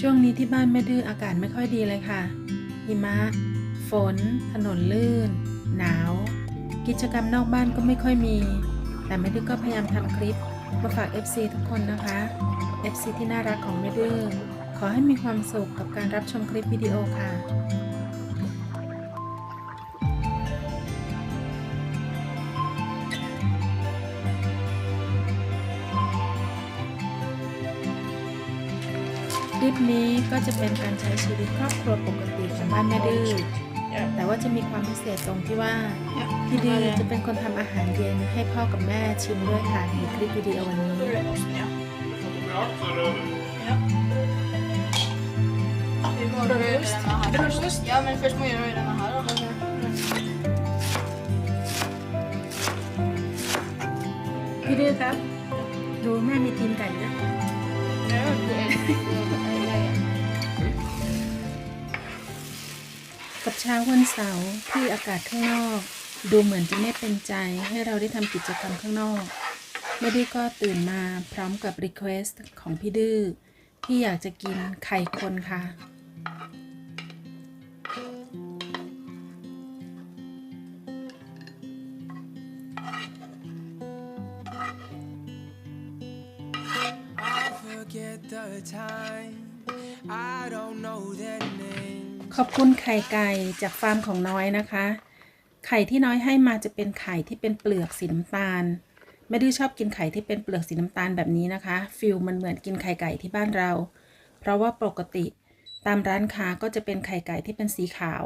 ช่วงนี้ที่บ้านแม่ดื้ออากาศไม่ค่อยดีเลยค่ะ หิมะ ฝน ถนนลื่น หนาว กิจกรรมนอกบ้านก็ไม่ค่อยมี แต่แม่ดื้อก็พยายามทำคลิปมาฝาก FC ทุกคนนะคะ FC ที่น่ารักของแม่ดื้อขอให้มีความสุขกับการรับชมคลิปวิดีโอค่ะ ลิปนี้ก็จะเป็นการใช้ชีวิตครอบครัวปกติของบ้านแม่ดื้อแต่ว่าจะมีความพิเศษตรงที่ว่าพี่ดื้อจะเป็นคนทำอาหารเย็นให้พ่อกับแม่ชิมด้วยค่ะในคลิปวิดีโอวันนี้ Vi bara rör i denna här. Brunost? Ja, men först måste jag röra i denna här. då. พี่ดื้อครับ ดูแม่มีตีนไก่นะ Nu, ช้าวันเสาร์ที่อากาศข้างนอก ดูเหมือนจะไม่เป็นใจให้เราได้ทำกิจกรรมข้างนอกแม่ดื้อก็ตื่นมาพร้อมกับรีเควสต์ของพี่ดื้อที่อยากจะกินไข่คนค่ะ I forget the time. I don't know their name. ขอบคุณไข่ไก่จากฟาร์มของน้อยนะคะ ไข่ที่น้อยให้มาจะเป็นไข่ที่เป็นเปลือกสีน้ำตาลแม่ดื้อชอบกินไข่ที่เป็นเปลือกสีน้ำตาลแบบนี้นะคะ ฟิลมันเหมือนกินไข่ไก่ที่บ้านเรา เพราะว่าปกติตามร้านค้าก็จะเป็นไข่ไก่ที่เป็นสีขาว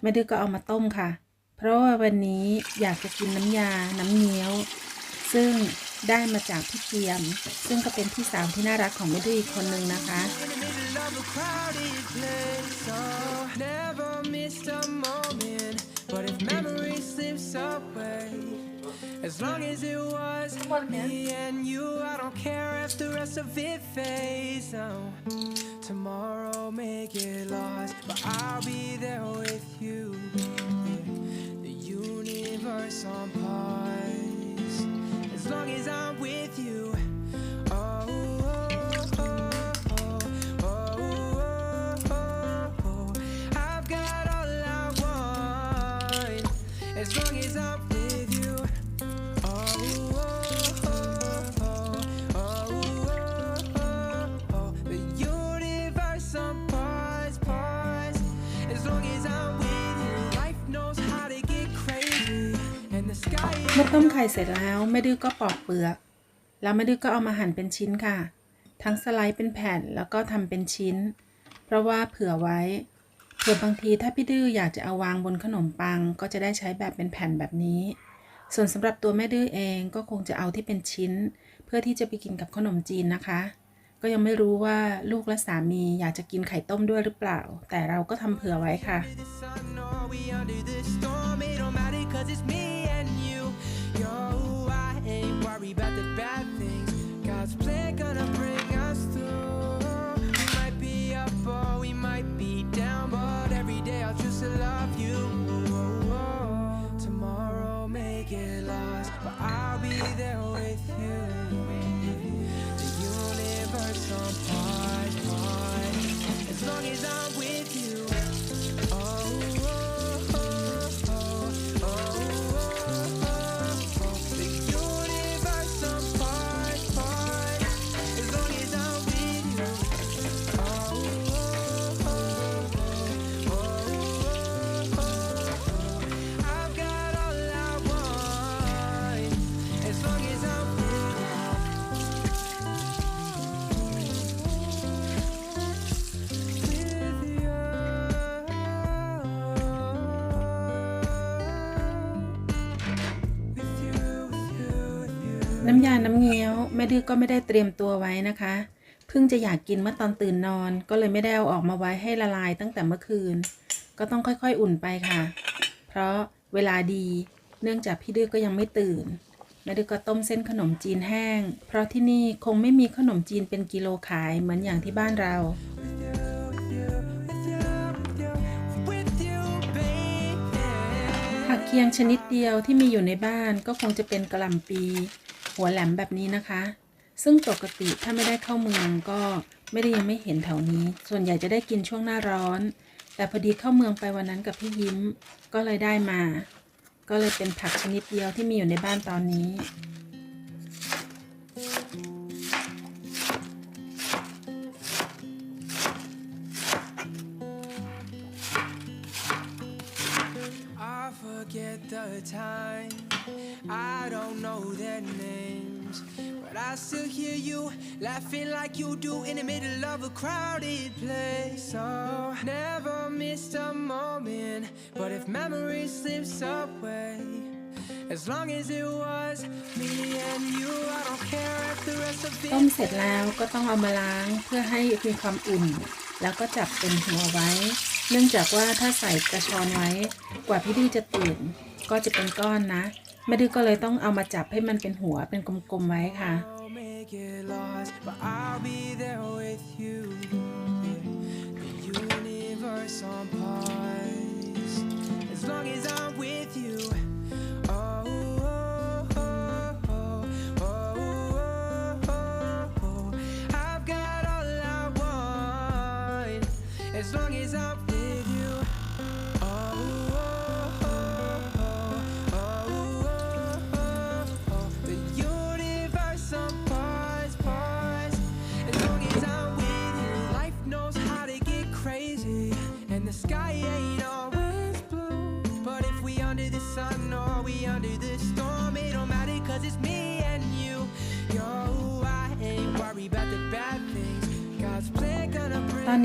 แม่ดื้อก็เอามาต้มค่ะ เพราะว่าวันนี้อยากจะกินน้ำยา น้ำเงี้ยว ซึ่ง ได้มาจากพี่เทียม ซึ่งก็เป็นพี่สาวที่น่ารักของแม่ดื้ออีกคนนึงนะคะ In the middle of a crowded place. Oh, never missed a moment. But if memory slips away, as long as it was me and you, I don't care if the rest of it fades. No, tomorrow may get lost, but I'll be there with you. The universe on pause, as long as I'm with you. มื่อต้มไข่เสร็จแล้วแม่ดื้อก็ปอกเปลือก แล้วแม่ดื้อก็เอามาหั่นเป็นชิ้นค่ะ ทั้งสไลด์เป็นแผ่นแล้วก็ทำเป็นชิ้น เพราะว่าเผื่อไว้เผื่อบางทีถ้าพี่ดื้ออยากจะเอาวางบนขนมปัง ก็จะได้ใช้แบบเป็นแผ่นแบบนี้ ส่วนสำหรับตัวแม่ดื้อเองก็คงจะเอาที่เป็นชิ้น เพื่อที่จะไปกินกับขนมจีนนะคะ ก็ยังไม่รู้ว่าลูกและสามีอยากจะกินไข่ต้มด้วยหรือเปล่า แต่เราก็ทำเผื่อไว้ค่ะ น้ำยาน้ำเงี้ยวแม่ดื้อก็ไม่ได้เตรียมตัวไว้นะคะ เพิ่งจะอยากกินเมื่อตอนตื่นนอน ก็เลยไม่ได้เอาออกมาไว้ให้ละลายตั้งแต่เมื่อคืน ก็ต้องค่อยๆอุ่นไปค่ะ เพราะเวลาดีเนื่องจากพี่ดื้อก็ยังไม่ตื่นแม่ดื้อก็ต้มเส้นขนมจีนแห้ง เพราะที่นี่คงไม่มีขนมจีนเป็นกิโลขายเหมือนอย่างที่บ้านเราผักเคียงชนิดเดียวที่มีอยู่ในบ้านก็คงจะเป็นกระหล่ำปี หัวแหลมแบบนี้นะคะ ซึ่งปกติถ้าไม่ได้เข้าเมืองก็ไม่ได้ยังไม่เห็นแถวนี้ ส่วนใหญ่จะได้กินช่วงหน้าร้อน แต่พอดีเข้าเมืองไปวันนั้นกับพี่ยิ้มก็เลยได้มา ก็เลยเป็นผักชนิดเดียวที่มีอยู่ในบ้านตอนนี้ I forget the time. I don't know their names. But I still hear you laughing like you do in the middle of a crowded place. So never missed a moment. But if memory slips away, as long as it was me and you, I don't care if the rest of it ต้มเสร็จแล้วก็ต้องเอามาล้างเพื่อให้มีความอุ่น แล้วก็จับเป็นหัวไว้ เนื่องจากว่าถ้าใส่กระชอนไว้ กว่าพี่ดื้อจะตื่น ก็จะเป็นก้อนนะ แม่ดื้อก็เลยต้องเอามาจับให้มันเป็นหัวเป็นกลมๆไว้ค่ะ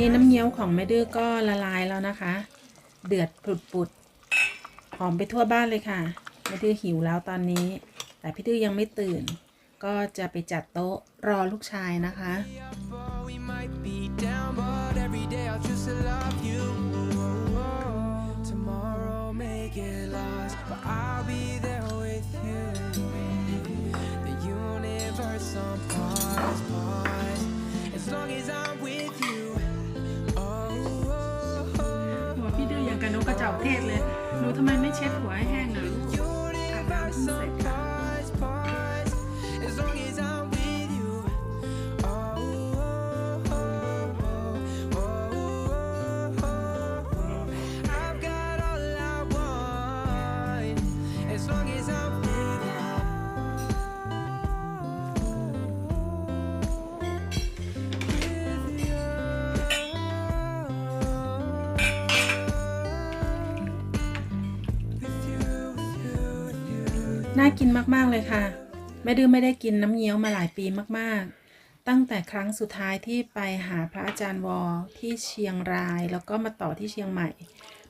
นี้น้ำเงี้ยวของแม่ดื้อก็ละลายแล้วนะคะ เดือดปุดๆหอมไปทั่วบ้านเลยค่ะแม่ดื้อหิวแล้วตอนนี้ แต่พี่ดื้อยังไม่ตื่น ก็จะไปจัดโต๊ะรอลูกชายนะคะ up or we might ยังกับนกกระจอกเทศเลย หนูทำไมไม่เช็ดหัวให้แห้งหน่อย Universe on pause, น่ากินมากๆเลยค่ะแม่ดื้อไม่ได้กินน้ำเงี้ยวมาหลายปีมากๆ ตั้งแต่ครั้งสุดท้ายที่ไปหาพระอาจารย์วอที่เชียงราย แล้วก็มาต่อที่เชียงใหม่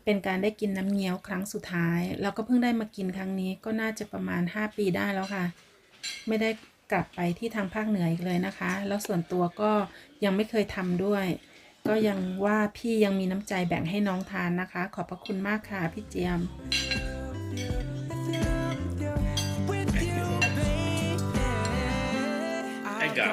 เป็นการได้กินน้ำเงี้ยวครั้งสุดท้าย แล้วก็เพิ่งได้มากินครั้งนี้ก็น่าจะประมาณ 5 ปีได้แล้วค่ะ ไม่ได้กลับไปที่ทางภาคเหนืออีกเลยนะคะ แล้วส่วนตัวก็ยังไม่เคยทำด้วย ก็ยังว่าพี่ยังมีน้ำใจแบ่งให้น้องทานนะคะ ขอบพระคุณมากค่ะพี่เจียม att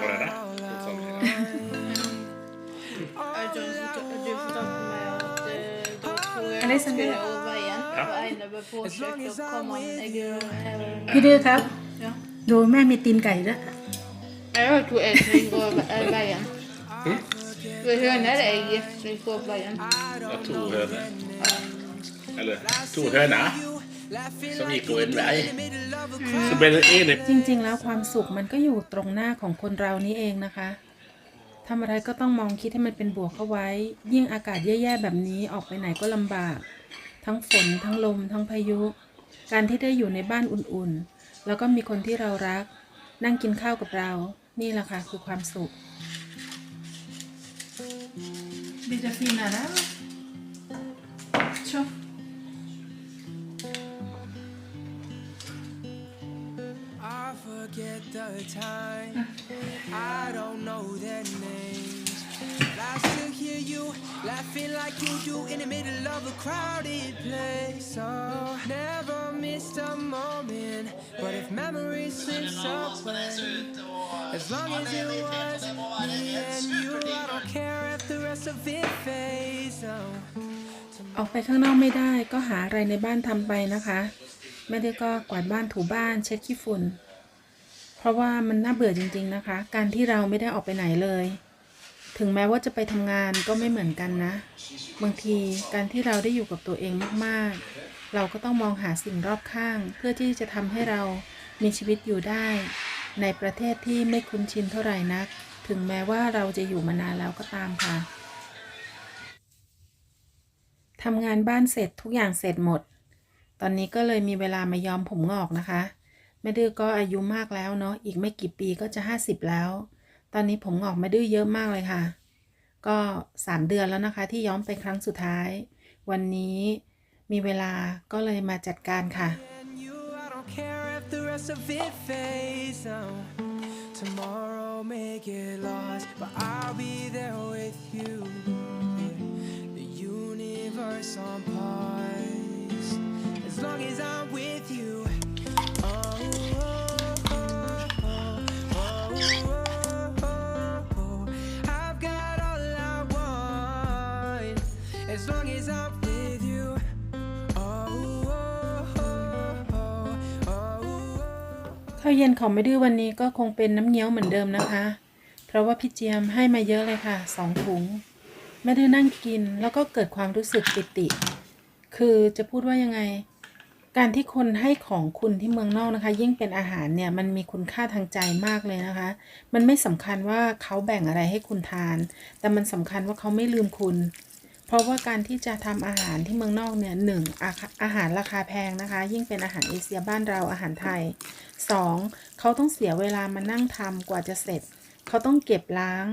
komma med äggröra. พี่ดื้อครับ Ja. ดูแม่มีตีนไก่ด้วย Jag tror att vi går öva igen. För höna eller ägg, vi får öva igen. Ja, to høner. Eller to høner som gikk over en vei. Så ble den ene จริงๆ แล้วความสุขมันก็อยู่ตรงหน้าของคนเรานี่เองนะคะทำอะไรก็ต้องมองคิดให้มันเป็นบวกเข้าไว้ ยิ่งอากาศแย่ๆ แบบนี้ออกไปไหนก็ลำบาก ทั้งฝน ทั้งลม ทั้งพายุ การที่ได้อยู่ในบ้านอุ่นๆ แล้วก็มีคนที่เรารัก นั่งกินข้าวกับเรา นี่แหละค่ะคือความสุขบิจฟีน I forget the time. I don't know their names. But I still hear you laughing like you do in the middle of a crowded place. So never missed a moment. But if memory slips away, as long as it was me and you, I don't care if the rest of it fades. No. ออกไปข้างนอกไม่ได้ก็หาอะไรในบ้านทำไปนะคะ ไม่ได้ก็กวาดบ้านถูบ้านเช็ดขี้ฝุ่น เพราะว่ามันน่าเบื่อจริง ๆนะคะ การที่เราไม่ได้ออกไปไหนเลย ถึงแม้ว่าจะไปทำงานก็ไม่เหมือนกันนะ บางทีการที่เราได้อยู่กับตัวเองมากๆ เราก็ต้องมองหาสิ่งรอบข้าง เพื่อที่จะทำให้เรามีชีวิตอยู่ได้ ในประเทศที่ไม่คุ้นชินเท่าไหร่นัก ถึงแม้ว่าเราจะอยู่มานานแล้วก็ตามค่ะทำงานบ้านเสร็จทุกอย่างเสร็จหมด ตอนนี้ก็เลยมีเวลามายอมผมงอกนะคะ แม่ดื้อก็อายุมากแล้วเนาะอีกไม่กี่ปีก็จะห้าสิบแล้ว ตอนนี้ผมออกแม่ดื้อเยอะมากเลยค่ะ ก็สามเดือนแล้วนะคะ ที่ย้อมไปครั้งสุดท้าย วันนี้มีเวลาก็เลยมาจัดการค่ะ long as I'm with you. ข้าวเย็นของแม่ดื้อวันนี้ก็คงเป็นน้ำเงี้ยวเหมือนเดิมนะคะ เพราะว่าพี่เจียมให้มาเยอะเลยค่ะสองถุงแม่ดื้อนั่งกินแล้วก็เกิดความรู้สึกปิติ คือจะพูดว่ายังไง การที่คนให้ของคุณที่เมืองนอกนะคะ ยิ่งเป็นอาหารเนี่ยมันมีคุณค่าทางใจมากเลยนะคะ มันไม่สำคัญว่าเขาแบ่งอะไรให้คุณทาน แต่มันสำคัญว่าเขาไม่ลืมคุณ เพราะว่าการที่จะทำอาหารที่เมืองนอกเนี่ยหนึ่งอาคาอาหารราคาแพงนะคะ ยิ่งเป็นอาหารเอเชียบ้านเราอาหารไทยสองเขาต้องเสียเวลามานั่งทำกว่าจะเสร็จ เขาต้องเก็บล้าง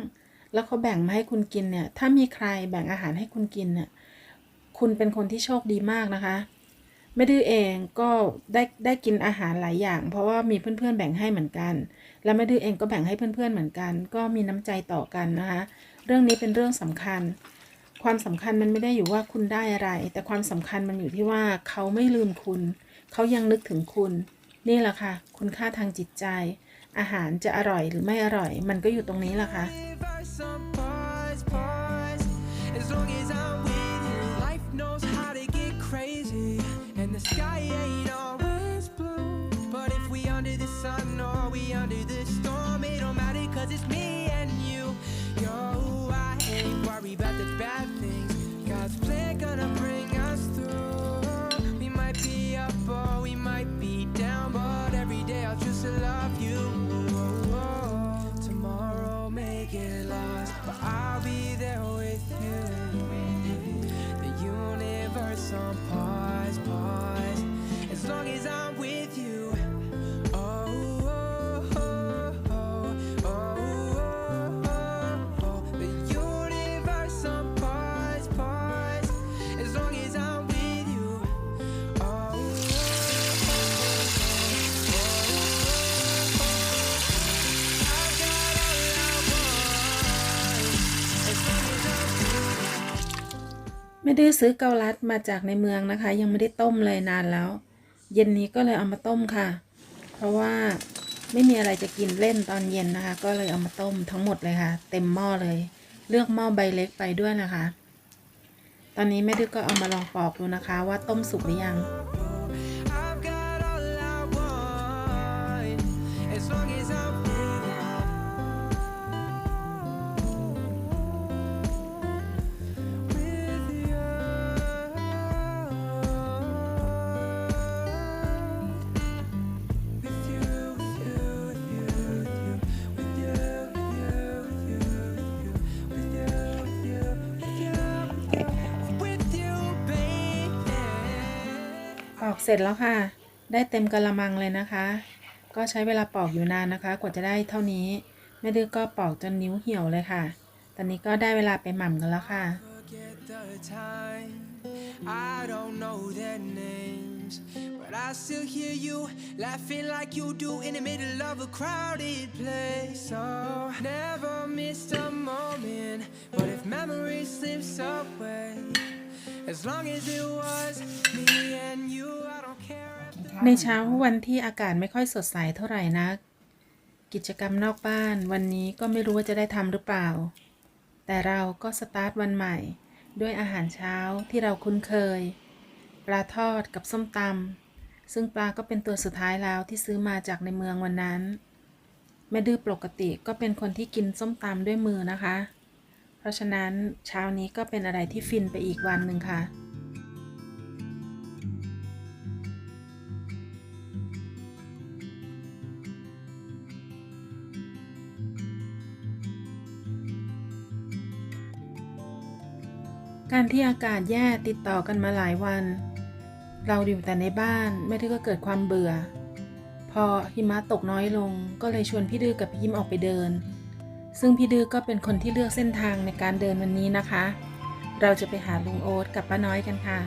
แล้วเขาแบ่งมาให้คุณกินเนี่ยถ้ามีใครแบ่งอาหารให้คุณกินเนี่ยคุณเป็นคนที่โชคดีมากนะคะแม่ดื้อเองก็ได้ได้กินอาหารหลายอย่าง เพราะว่ามีเพื่อนๆแบ่งให้เหมือนกัน แล้วแม่ดื้อเองก็แบ่งให้เพื่อนๆเหมือนกัน ก็มีน้ำใจต่อกันนะคะ เรื่องนี้เป็นเรื่องสำคัญ ความสำคัญมันไม่ได้อยู่ว่าคุณได้อะไร แต่ความสำคัญมันอยู่ที่ว่าเขาไม่ลืมคุณ เขายังนึกถึงคุณ นี่แหละค่ะ คุณค่าทางจิตใจ อาหารจะอร่อยหรือไม่อร่อย มันก็อยู่ตรงนี้แหละค่ะ something. ไม่ดื้อซื้อเกาลัดมาจากในเมืองนะคะ ยังไม่ได้ต้มเลยนานแล้ว เย็นนี้ก็เลยเอามาต้มค่ะ เพราะว่าไม่มีอะไรจะกินเล่นตอนเย็นนะคะ ก็เลยเอามาต้มทั้งหมดเลยค่ะ เต็มหม้อเลย เลือกหม้อใบเล็กไปด้วยนะคะ ตอนนี้แม่ดื้อก็เอามาลองปอกดูนะคะ ว่าต้มสุกหรือยัง อกเสร็จแล้วค่ะ ได้เต็มกะละมังเลยนะคะ ก็ใช้เวลาปอกอยู่นานนะคะ กว่าจะได้เท่านี้แม่ดื้อก็ปอกจนนิ้วเหี่ยวเลยค่ะ ตอนนี้ก็ได้เวลาไปหม่ำกันแล้วค่ะ forget the time. I don't know their names, but I still hear you laughing like you do in the middle of a crowded place. So never missed a moment, but if memory slips away, ในเช้าวันที่อากาศไม่ค่อยสดใสเท่าไหร่นัก กิจกรรมนอกบ้านวันนี้ก็ไม่รู้ว่าจะได้ทำหรือเปล่า แต่เราก็สตาร์ทวันใหม่ ด้วยอาหารเช้าที่เราคุ้นเคย ปลาทอดกับส้มตำซึ่งปลาก็เป็นตัวสุดท้ายแล้วที่ซื้อมาจากในเมืองวันนั้นแม่ดื้อปกติก็เป็นคนที่กินส้มตำด้วยมือนะคะ ราะฉะนั้นเช้านี้ก็เป็นอะไรที่ฟินไปอีกวันหนึ่งค่ะ การที่อากาศแย่ติดต่อกันมาหลายวัน เราอยู่แต่ในบ้านแม่ดื้อก็เกิดความเบื่อ พอหิมะตกน้อยลงก็เลยชวนพี่ดื้อกับพี่ยิ้มออกไปเดิน ซึ่งพี่ดื้อก็เป็นคนที่เลือกเส้นทางในการเดินวันนี้นะคะ เราจะไปหาลุงโอ๊ตกับป้าน้อยกันค่ะ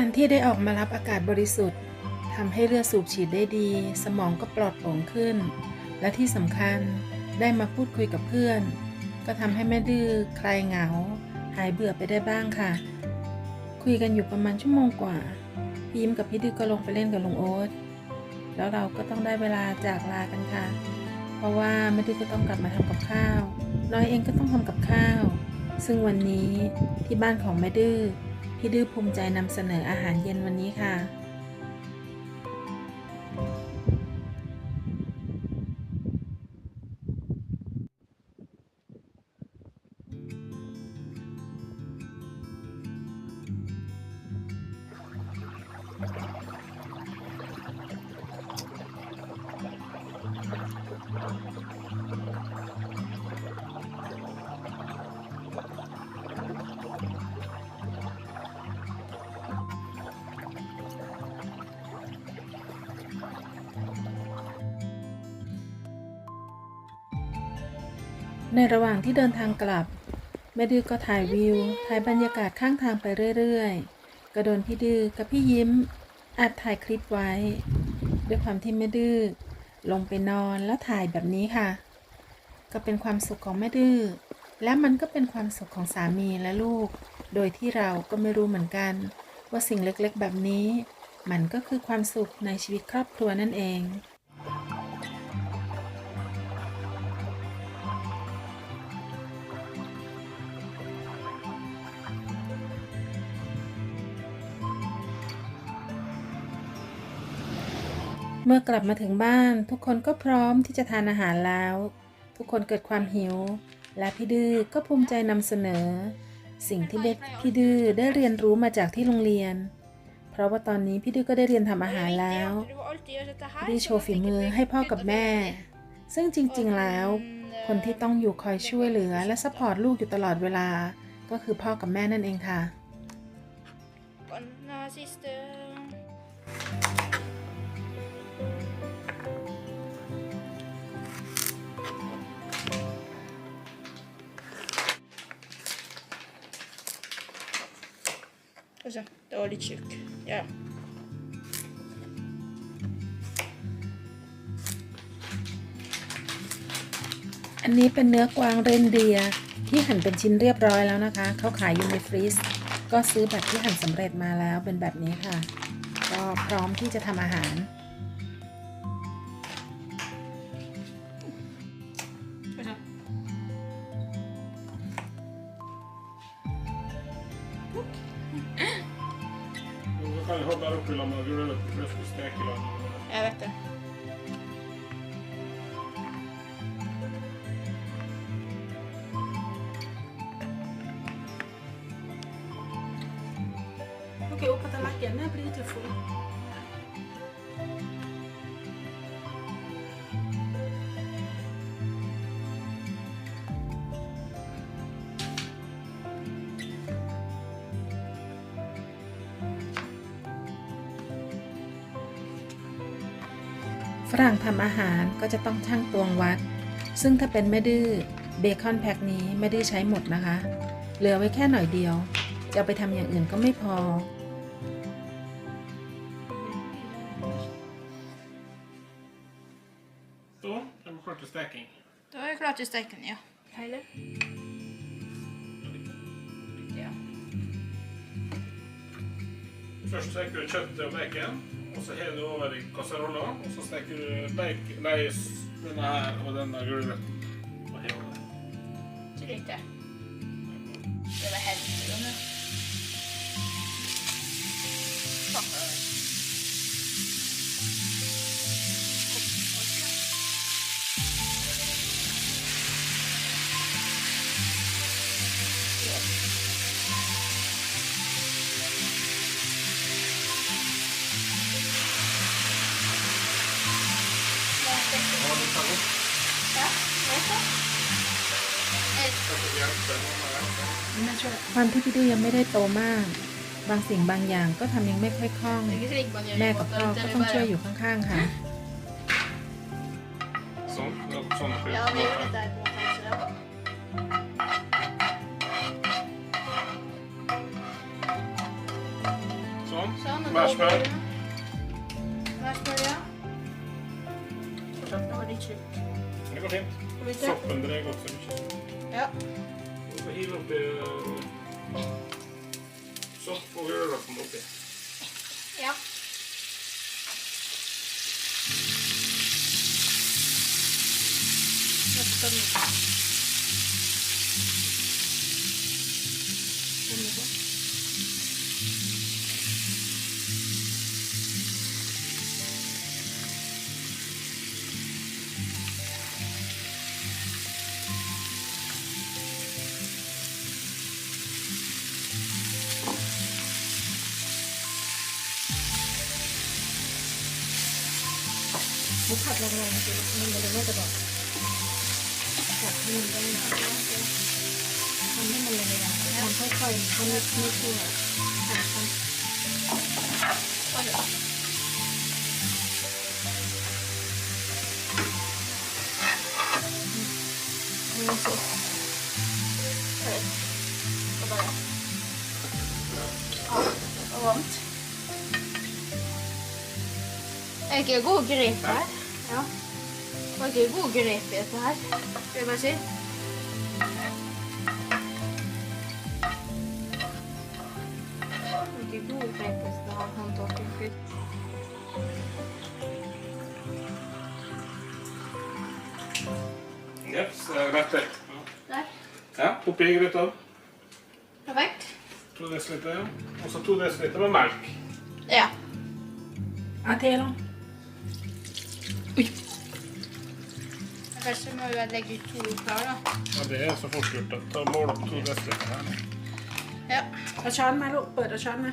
การที่ได้ออกมารับอากาศบริสุทธิ์ทำให้เลือดสูบฉีดได้ดี สมองก็ปลอดโปร่งขึ้น และที่สำคัญได้มาพูดคุยกับเพื่อน ก็ทำให้แม่ดื้อคลายเหงา หายเบื่อไปได้บ้างค่ะ คุยกันอยู่ประมาณชั่วโมงกว่าพี่ยิ้มกับพี่ดื้อก็ลงไปเล่นกับลุงโอ๊ตแล้วเราก็ต้องได้เวลาจากลากันค่ะ เพราะว่าแม่ดื้อก็ต้องกลับมาทำกับข้าว น้อยเองก็ต้องทำกับข้าว ซึ่งวันนี้ที่บ้านของแม่ดื้อ พี่ดื้อภูมิใจนำเสนออาหารเย็นวันนี้ค่ะ ในระหว่างที่เดินทางกลับแม่ดื้อก็ถ่ายวิว ถ่ายบรรยากาศข้างทางไปเรื่อยๆก็โดนพี่ดื้อกับพี่ยิ้มอัดถ่ายคลิปไว้ ด้วยความที่แม่ดื้อลงไปนอนแล้วถ่ายแบบนี้ค่ะ ก็เป็นความสุขของแม่ดื้อและมันก็เป็นความสุขของสามีและลูก โดยที่เราก็ไม่รู้เหมือนกัน ว่าสิ่งเล็กๆ แบบนี้ มันก็คือความสุขในชีวิตครอบครัวนั่นเอง เมื่อกลับมาถึงบ้าน ทุกคนก็พร้อมที่จะทานอาหารแล้ว ทุกคนเกิดความหิว และพี่ดื้อก็ภูมิใจนำเสนอ สิ่งที่เบ็ดพี่ดื้อได้เรียนรู้มาจากที่โรงเรียน เพราะว่าตอนนี้พี่ดื้อก็ได้เรียนทำอาหารแล้วพี่ดื้อโชว์ฝีมือให้พ่อกับแม่ ซึ่งจริงๆแล้ว คนที่ต้องอยู่คอยช่วยเหลือ และซัพพอร์ตลูกอยู่ตลอดเวลา ก็คือพ่อกับแม่นั่นเองค่ะ Banana sister. Och så, dåligt tryck. Ja. อันนี้เป็นเนื้อกวางเรนเดียร์ที่หั่นเป็นชิ้นเรียบร้อยแล้วนะคะ เขาขายอยู่ในฟรีซ ก็ซื้อแบบที่หั่นสำเร็จมาแล้วเป็นแบบนี้ค่ะ ก็พร้อมที่จะทำอาหาร han hopper oppi lammet og ruller på fløsket og steker lammet. Jeg vet det. ำอาหารก็จะต้องชั่งตวงวัด ซึ่งถ้าเป็นแม่ดื้อเบคอนแพ็คนี้แม่ดื้อใช้หมดนะคะ เหลือไว้แค่หน่อยเดียว จะเอาไปทำอย่างอื่นก็ไม่พอ Så, är vi klar till steking. Då är det klart till steken, ja. Eller? Ja. Först steker du köttet och bacon. Og så hever du over i kasserolla, og så steker du leik, leis, denne her og denne gulrøtten. Og hever over. Så Du til. Det var helt ความที่พี่ดื้อยังไม่ได้โตมาก บางสิ่งบางอย่างก็ทำยังไม่ค่อยคล่อง Vilket riggman jag แม่ gör กับ åt พ่อ den, ก็ utan ต้อง det ช่วย bara- อยู่ข้างๆค่ะ Sånt, sådana skit. Ja, vi gjorde det där på födelsedag. Sånt. Så, nu Marshmallow. går vi. Marshmallow, ja. Det var ditt slut. Det går fint. Weet je? Sokken voor. Ja. Hier op de... Zacht voor kom op. Ja. Dat is. มันจะไม่กระดกผัดให้มันได้ทำให้มันแรงๆทำค่อยๆทำไม่ไม่ทั่วผัดทำ Oj då. Mm, så. Okej. Då börjar jag. Ja, vad varmt. Vilka god Det var ikke gode grep i dette her, skal jeg bare si. Det var ikke gode grep i dette her, han tok en kutt. Jeps, det er rett vekk. Der. Ja, oppi grøt av. Perfekt. 2 dl, ja. Og så 2 dl med melk. Ja. Ja, til da. Kanskje så må du legge ut to klar, da. Ja, det er så fort gjort. Ta mål opp to desimeter her. Ja. Ta skjermen, eller oppå skjermen.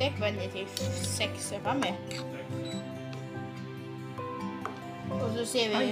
Det er kvalitet seks er framme. Og så ser vi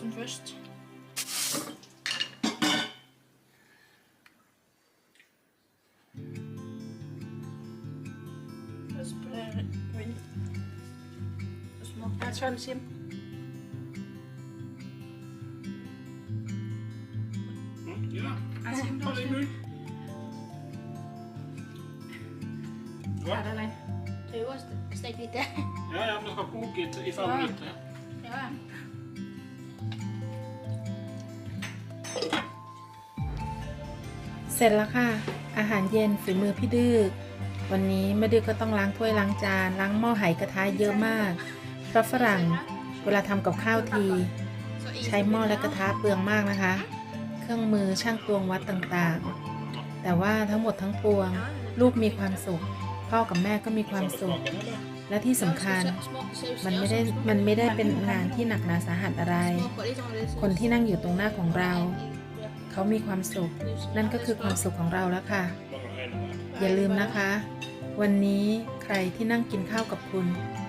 oppi brunosten først. Så sprer vi litt. Så smaker Jag kör Kim. Mm, ja. Alltså, Ta det i mun. Va? Är det eller? det. Jo, stek lite. Ja, ja, men det ska koka i- i fem Ja. minuter. Ja. เสร็จแล้วค่ะ อาหารเย็นฝีมือพี่ดื้อวันนี้แม่ดื้อก็ต้องล้างถ้วยล้างจาน ล้างหม้อไหกระทะเยอะมากเพราะฝรั่งเวลาทำกับข้าวที ใช้หม้อและกระทะเปลืองมากนะคะ เครื่องมือช่างตวงวัดต่างๆ แต่ว่าทั้งหมดทั้งปวง ลูกมีความสุข พ่อกับแม่ก็มีความสุข และที่สำคัญมันไม่ได้มันไม่ได้เป็นงานที่หนักหนาสาหัสอะไร คนที่นั่งอยู่ตรงหน้าของเรา เขามีความสุข นั่นก็คือความสุขของเราแล้วค่ะ Bara en. อย่าลืมนะคะ วันนี้ใครที่นั่งกินข้าวกับคุณเ